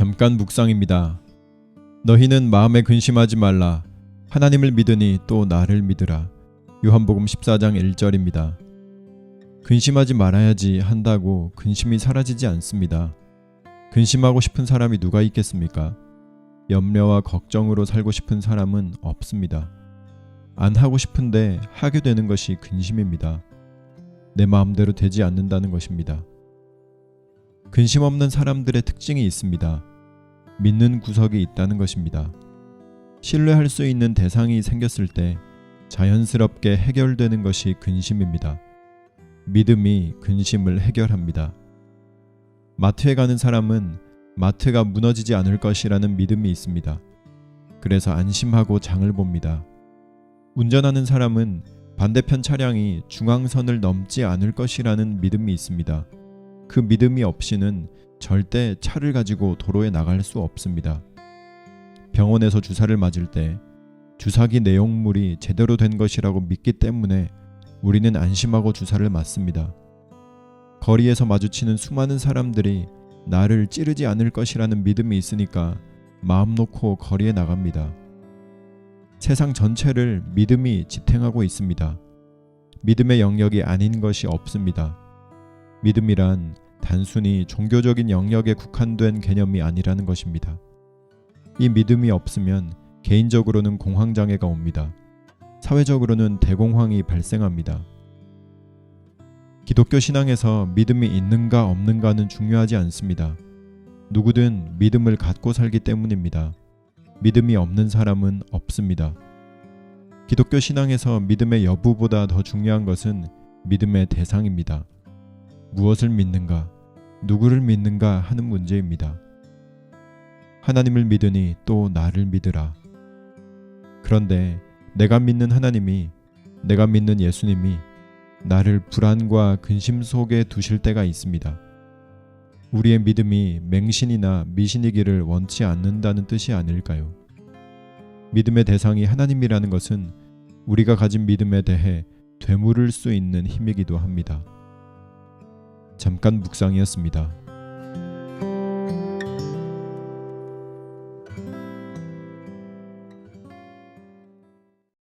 잠깐 묵상입니다. 너희는 마음에 근심하지 말라. 하나님을 믿으니 또 나를 믿으라. 요한복음 14장 1절입니다. 근심하지 말아야지 한다고 근심이 사라지지 않습니다. 근심하고 싶은 사람이 누가 있겠습니까? 염려와 걱정으로 살고 싶은 사람은 없습니다. 안 하고 싶은데 하게 되는 것이 근심입니다. 내 마음대로 되지 않는다는 것입니다. 근심 없는 사람들의 특징이 있습니다. 믿는 구석이 있다는 것입니다. 신뢰할 수 있는 대상이 생겼을 때 자연스럽게 해결되는 것이 근심입니다. 믿음이 근심을 해결합니다. 마트에 가는 사람은 마트가 무너지지 않을 것이라는 믿음이 있습니다. 그래서 안심하고 장을 봅니다. 운전하는 사람은 반대편 차량이 중앙선을 넘지 않을 것이라는 믿음이 있습니다. 그 믿음이 없이는 절대 차를 가지고 도로에 나갈 수 없습니다. 병원에서 주사를 맞을 때 주사기 내용물이 제대로 된 것이라고 믿기 때문에 우리는 안심하고 주사를 맞습니다. 거리에서 마주치는 수많은 사람들이 나를 찌르지 않을 것이라는 믿음이 있으니까 마음 놓고 거리에 나갑니다. 세상 전체를 믿음이 지탱하고 있습니다. 믿음의 영역이 아닌 것이 없습니다. 믿음이란 단순히 종교적인 영역에 국한된 개념이 아니라는 것입니다. 이 믿음이 없으면 개인적으로는 공황장애가 옵니다. 사회적으로는 대공황이 발생합니다. 기독교 신앙에서 믿음이 있는가 없는가는 중요하지 않습니다. 누구든 믿음을 갖고 살기 때문입니다. 믿음이 없는 사람은 없습니다. 기독교 신앙에서 믿음의 여부보다 더 중요한 것은 믿음의 대상입니다. 무엇을 믿는가, 누구를 믿는가 하는 문제입니다. 하나님을 믿으니 또 나를 믿으라. 그런데 내가 믿는 하나님이, 내가 믿는 예수님이 나를 불안과 근심 속에 두실 때가 있습니다. 우리의 믿음이 맹신이나 미신이기를 원치 않는다는 뜻이 아닐까요? 믿음의 대상이 하나님이라는 것은 우리가 가진 믿음에 대해 되물을 수 있는 힘이기도 합니다. 잠깐 묵상이었습니다.